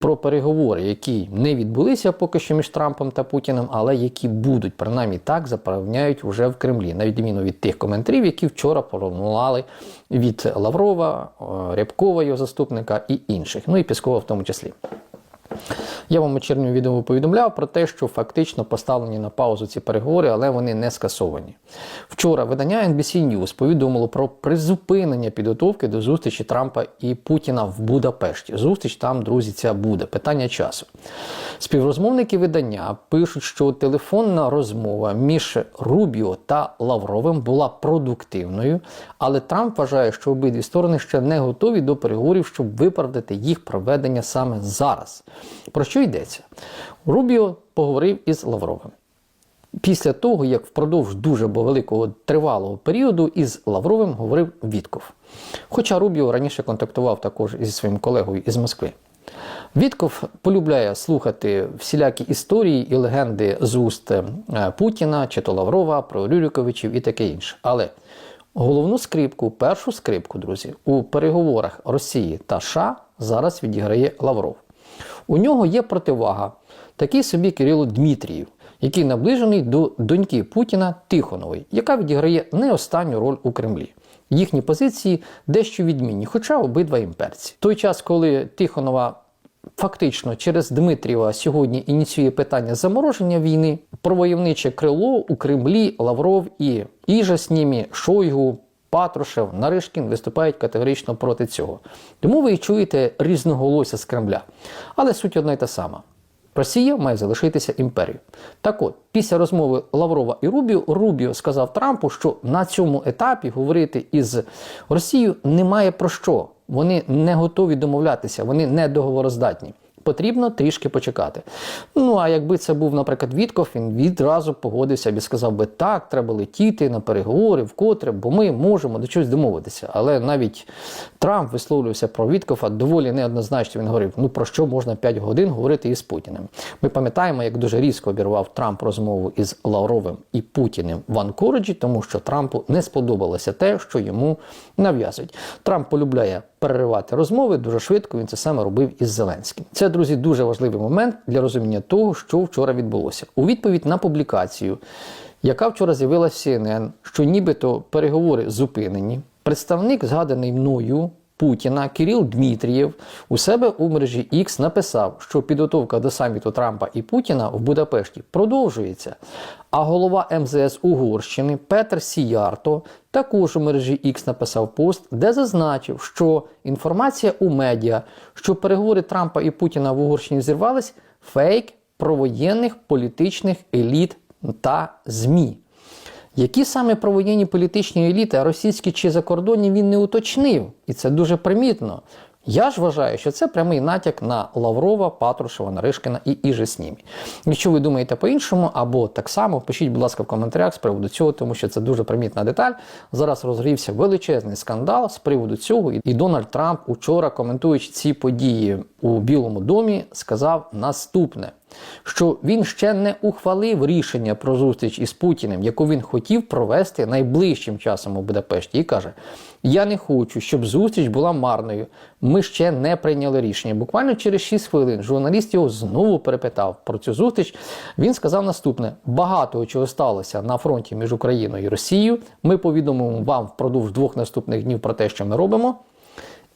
про переговори, які не відбулися поки що між Трампом та Путіним, але які будуть, принаймні так запевняють вже в Кремлі, на відміну від тих коментарів, які вчора порунували від Лаврова, е, Рябкова, його заступника і інших, ну і Піскова в тому числі. Я вам у червні відео повідомляв про те, що фактично поставлені на паузу ці переговори, але вони не скасовані. Вчора видання NBC News повідомило про призупинення підготовки до зустрічі Трампа і Путіна в Будапешті. Зустріч там, друзі, ця буде. Питання часу. Співрозмовники видання пишуть, що телефонна розмова між Рубіо та Лавровим була продуктивною, але Трамп вважає, що обидві сторони ще не готові до переговорів, щоб виправдати їх проведення саме зараз. Про що йдеться? Рубіо поговорив із Лавровим. Після того, як впродовж дуже великого тривалого періоду із Лавровим говорив Вітков. Хоча Рубіо раніше контактував також із своїм колегою із Москви. Вітков полюбляє слухати всілякі історії і легенди з уст е, Путіна чи то Лаврова, про Рюриковичів і таке інше. Але головну скрипку, першу скрипку, друзі, у переговорах Росії та США зараз відіграє Лавров. У нього є противага, такий собі Кирило Дмитрієв, який наближений до доньки Путіна Тихонової, яка відіграє не останню роль у Кремлі. Їхні позиції дещо відмінні, хоча обидва імперці. Той час, коли Тихонова фактично через Дмитрієва сьогодні ініціює питання замороження війни, провойовниче крило у Кремлі Лавров і Іжа з ними, Шойгу, Патрушев, Наришкін виступають категорично проти цього. Тому ви і чуєте різноголосся з Кремля. Але суть одна й та сама. Росія має залишитися імперією. Так от, після розмови Лаврова і Рубіо, Рубіо сказав Трампу, що на цьому етапі говорити із Росією немає про що. Вони не готові домовлятися, вони не договороздатні. Потрібно трішки почекати. Ну а якби це був, наприклад, Вітков, він відразу погодився і сказав би так, треба летіти на переговори, вкотре, бо ми можемо до чогось домовитися. Але навіть Трамп висловлювався про Віткова доволі неоднозначно. Він говорив: ну про що можна 5 годин говорити із Путіним. Ми пам'ятаємо, як дуже різко обірвав Трамп розмову із Лавровим і Путіним в Анкориджі, тому що Трампу не сподобалося те, що йому нав'язують. Трамп полюбляє переривати розмови дуже швидко. Він це саме робив із Зеленським. Це, друзі, дуже важливий момент для розуміння того, що вчора відбулося. У відповідь на публікацію, яка вчора з'явилася в CNN, що нібито переговори зупинені. Представник, згаданий мною. Путіна Кирил Дмитрієв у себе у мережі X написав, що підготовка до саміту Трампа і Путіна в Будапешті продовжується. А голова МЗС Угорщини Петр Сіярто також у мережі X написав пост, де зазначив, що інформація у медіа, що переговори Трампа і Путіна в Угорщині зірвались, фейк провоєнних політичних еліт та ЗМІ. Які саме провоєнні політичні еліти, російські чи закордонні, він не уточнив, і це дуже примітно. Я ж вважаю, що це прямий натяк на Лаврова, Патрушева, Наришкина і іже ними. Якщо ви думаєте по-іншому або так само, пишіть, будь ласка, в коментарях з приводу цього, тому що це дуже примітна деталь. Зараз розгрівся величезний скандал з приводу цього. І Дональд Трамп учора, коментуючи ці події у Білому домі, сказав наступне. Що він ще не ухвалив рішення про зустріч із Путіним, яку він хотів провести найближчим часом у Будапешті, і каже: Я не хочу, щоб зустріч була марною. Ми ще не прийняли рішення. Буквально через 6 хвилин журналіст його знову перепитав про цю зустріч. Він сказав наступне: багато чого сталося на фронті між Україною і Росією. Ми повідомимо вам впродовж двох наступних днів про те, що ми робимо.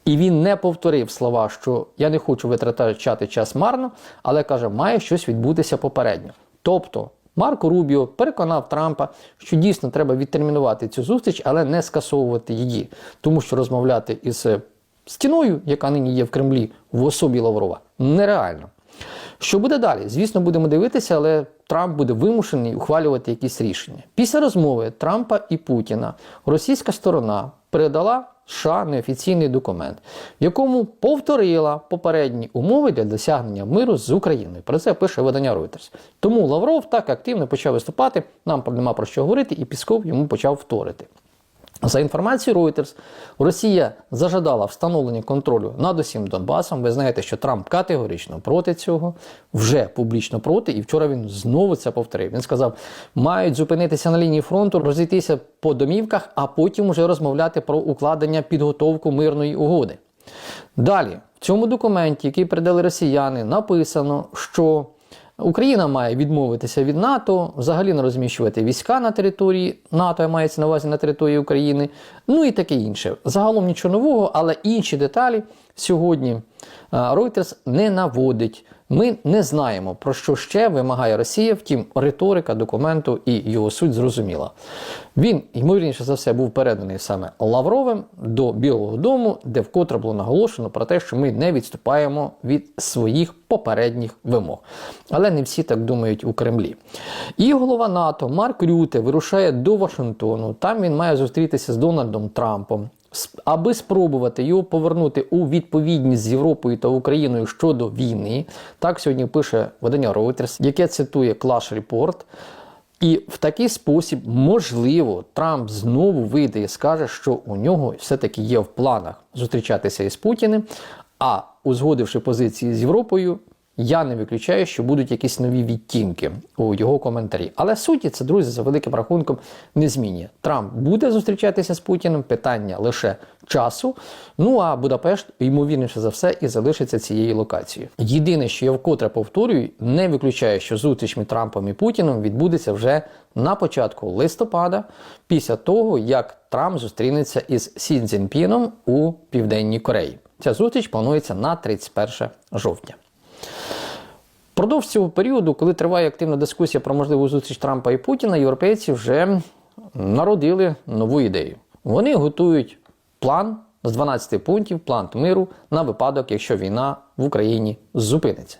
І він не повторив слова, що я не хочу витрачати час марно, але каже, має щось відбутися попередньо. Тобто Марко Рубіо переконав Трампа, що дійсно треба відтермінувати цю зустріч, але не скасовувати її, тому що розмовляти із стіною, яка нині є в Кремлі, в особі Лаврова, нереально. Що буде далі? Звісно, будемо дивитися, але Трамп буде вимушений ухвалювати якісь рішення. Після розмови Трампа і Путіна російська сторона передала США неофіційний документ, в якому повторила попередні умови для досягнення миру з Україною. Про це пише видання Reuters. Тому Лавров так активно почав виступати. Нам нема про що говорити, і Пісков йому почав вторити. За інформацією Reuters, Росія зажадала встановлення контролю над усім Донбасом. Ви знаєте, що Трамп категорично проти цього, вже публічно проти, і вчора він знову це повторив. Він сказав, мають зупинитися на лінії фронту, розійтися по домівках, а потім уже розмовляти про укладення підготовку мирної угоди. Далі, в цьому документі, який передали росіяни, написано, що Україна має відмовитися від НАТО, взагалі не розміщувати війська на території НАТО, мається на увазі на території України, ну і таке інше. Загалом нічого нового, але інші деталі сьогодні Reuters не наводить. Ми не знаємо, про що ще вимагає Росія, втім, риторика документу і його суть зрозуміла. Він, ймовірніше за все, був переданий саме Лавровим до Білого Дому, де вкотре було наголошено про те, що ми не відступаємо від своїх попередніх вимог. Але не всі так думають у Кремлі. І голова НАТО Марк Рюте вирушає до Вашингтону. Там він має зустрітися з Дональдом Трампом аби спробувати його повернути у відповідність з Європою та Україною щодо війни. Так сьогодні пише видання Reuters, яке цитує Clash Report. І в такий спосіб, можливо, Трамп знову вийде і скаже, що у нього все-таки є в планах зустрічатися із Путіним, а узгодивши позиції з Європою, я не виключаю, що будуть якісь нові відтінки у його коментарі. Але суті це, друзі, за великим рахунком не змінює. Трамп буде зустрічатися з Путіним, питання лише часу. Ну а Будапешт, ймовірніше за все, і залишиться цією локацією. Єдине, що я вкотре повторюю, не виключаю, що зустріч між Трампом і Путіним відбудеться вже на початку листопада, після того, як Трамп зустрінеться із Сі Цзіньпіном у Південній Кореї. Ця зустріч планується на 31 жовтня. Продовж цього періоду, коли триває активна дискусія про можливу зустріч Трампа і Путіна, європейці вже народили нову ідею. Вони готують план з 12 пунктів, план миру на випадок, якщо війна в Україні зупиниться.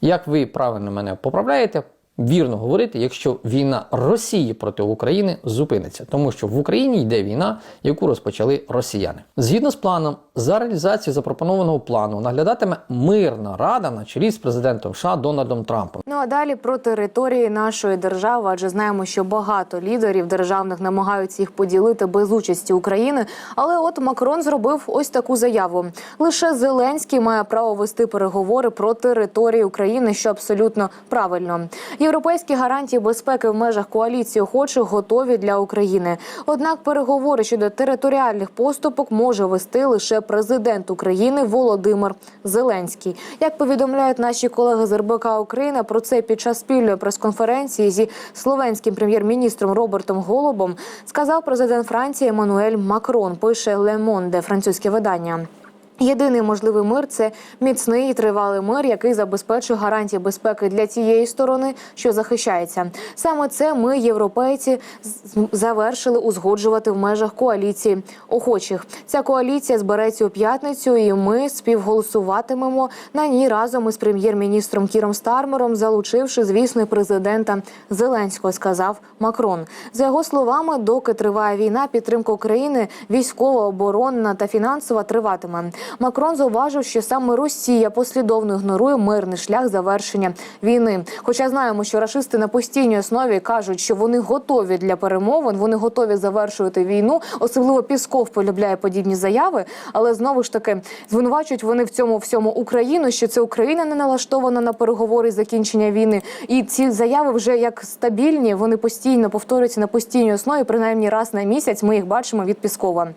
Як ви правильно мене поправляєте, вірно говорити, якщо війна Росії проти України зупиниться, тому що в Україні йде війна, яку розпочали росіяни. Згідно з планом, за реалізацію запропонованого плану наглядатиме мирна рада на чолі з президентом США Дональдом Трампом. Ну а далі про території нашої держави, адже знаємо, що багато лідерів державних намагаються їх поділити без участі України. Але от Макрон зробив ось таку заяву: лише Зеленський має право вести переговори про території України, що абсолютно правильно. Європейські гарантії безпеки в межах коаліції охочих готові для України. Однак переговори щодо територіальних поступок може вести лише президент України Володимир Зеленський. Як повідомляють наші колеги з РБК Україна, про це під час спільної прес-конференції зі словенським прем'єр-міністром Робертом Голубом сказав президент Франції Еммануель Макрон. Пише Le Monde, французьке видання. Єдиний можливий мир це міцний і тривалий мир, який забезпечує гарантії безпеки для тієї сторони, що захищається. Саме це ми, європейці, завершили узгоджувати в межах коаліції охочих. Ця коаліція збереться у п'ятницю, і ми співголосуватимемо на ній разом із прем'єр-міністром Кіром Стармером, залучивши, звісно, президента Зеленського, сказав Макрон. За його словами, доки триває війна, підтримка України військова, оборонна та фінансова триватиме. Макрон зауважив, що саме Росія послідовно ігнорує мирний шлях завершення війни. Хоча знаємо, що рашисти на постійній основі кажуть, що вони готові для перемовин, вони готові завершувати війну. Особливо Пісков полюбляє подібні заяви, але знову ж таки звинувачують вони в цьому всьому Україну, що це Україна не налаштована на переговори закінчення війни. І ці заяви вже як стабільні, вони постійно повторюються на постійній основі, принаймні раз на місяць. Ми їх бачимо від Піскова.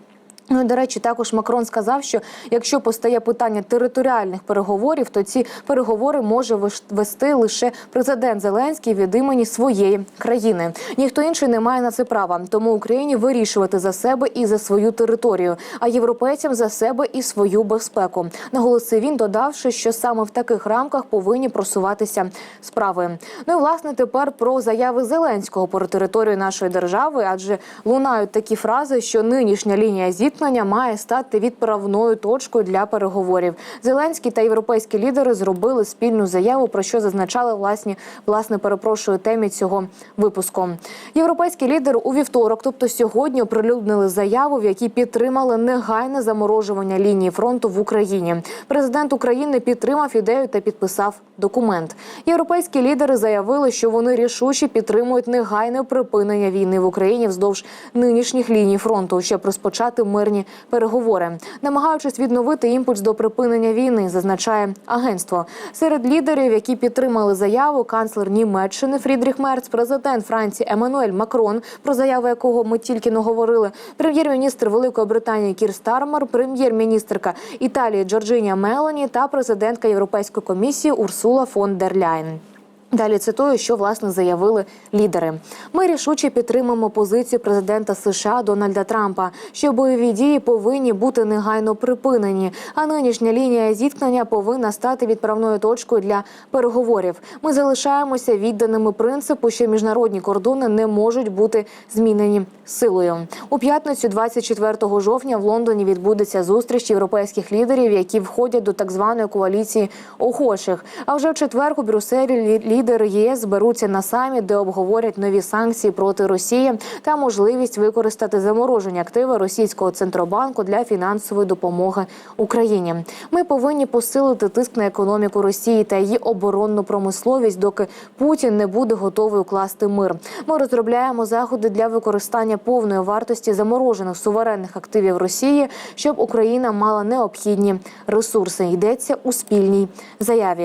Ну, до речі, також Макрон сказав, що якщо постає питання територіальних переговорів, то ці переговори може вести лише президент Зеленський від імені своєї країни. Ніхто інший не має на це права. Тому Україні вирішувати за себе і за свою територію, а європейцям за себе і свою безпеку. Наголосив він, додавши, що саме в таких рамках повинні просуватися справи. Ну і власне тепер про заяви Зеленського про територію нашої держави, адже лунають такі фрази, що нинішня лінія зіткнення зіткнення має стати відправною точкою для переговорів. Зеленський та європейські лідери зробили спільну заяву, про що зазначали власні власне перепрошую темі цього випуску. Європейські лідери у вівторок, тобто сьогодні, оприлюднили заяву, в якій підтримали негайне заморожування лінії фронту в Україні. Президент України підтримав ідею та підписав документ. Європейські лідери заявили, що вони рішуче підтримують негайне припинення війни в Україні вздовж нинішніх ліній фронту, щоб розпочати мир мирні переговори, намагаючись відновити імпульс до припинення війни, зазначає агентство. Серед лідерів, які підтримали заяву, канцлер Німеччини Фрідріх Мерц, президент Франції Еммануель Макрон, про заяву якого ми тільки не говорили, прем'єр-міністр Великої Британії Кір Стармер, прем'єр-міністрка Італії Джорджинія Мелоні та президентка Європейської комісії Урсула фон дер Ляйн. Далі цитую, що власне заявили лідери. Ми рішуче підтримуємо позицію президента США Дональда Трампа, що бойові дії повинні бути негайно припинені. А нинішня лінія зіткнення повинна стати відправною точкою для переговорів. Ми залишаємося відданими принципу, що міжнародні кордони не можуть бути змінені силою. У п'ятницю, 24 жовтня, в Лондоні відбудеться зустріч європейських лідерів, які входять до так званої коаліції охочих. А вже в четвер у Брюсселі лі- лідери ЄС зберуться на саміт, де обговорять нові санкції проти Росії та можливість використати заморожені активи російського центробанку для фінансової допомоги Україні. Ми повинні посилити тиск на економіку Росії та її оборонну промисловість, доки Путін не буде готовий укласти мир. Ми розробляємо заходи для використання повної вартості заморожених суверенних активів Росії, щоб Україна мала необхідні ресурси. Йдеться у спільній заяві.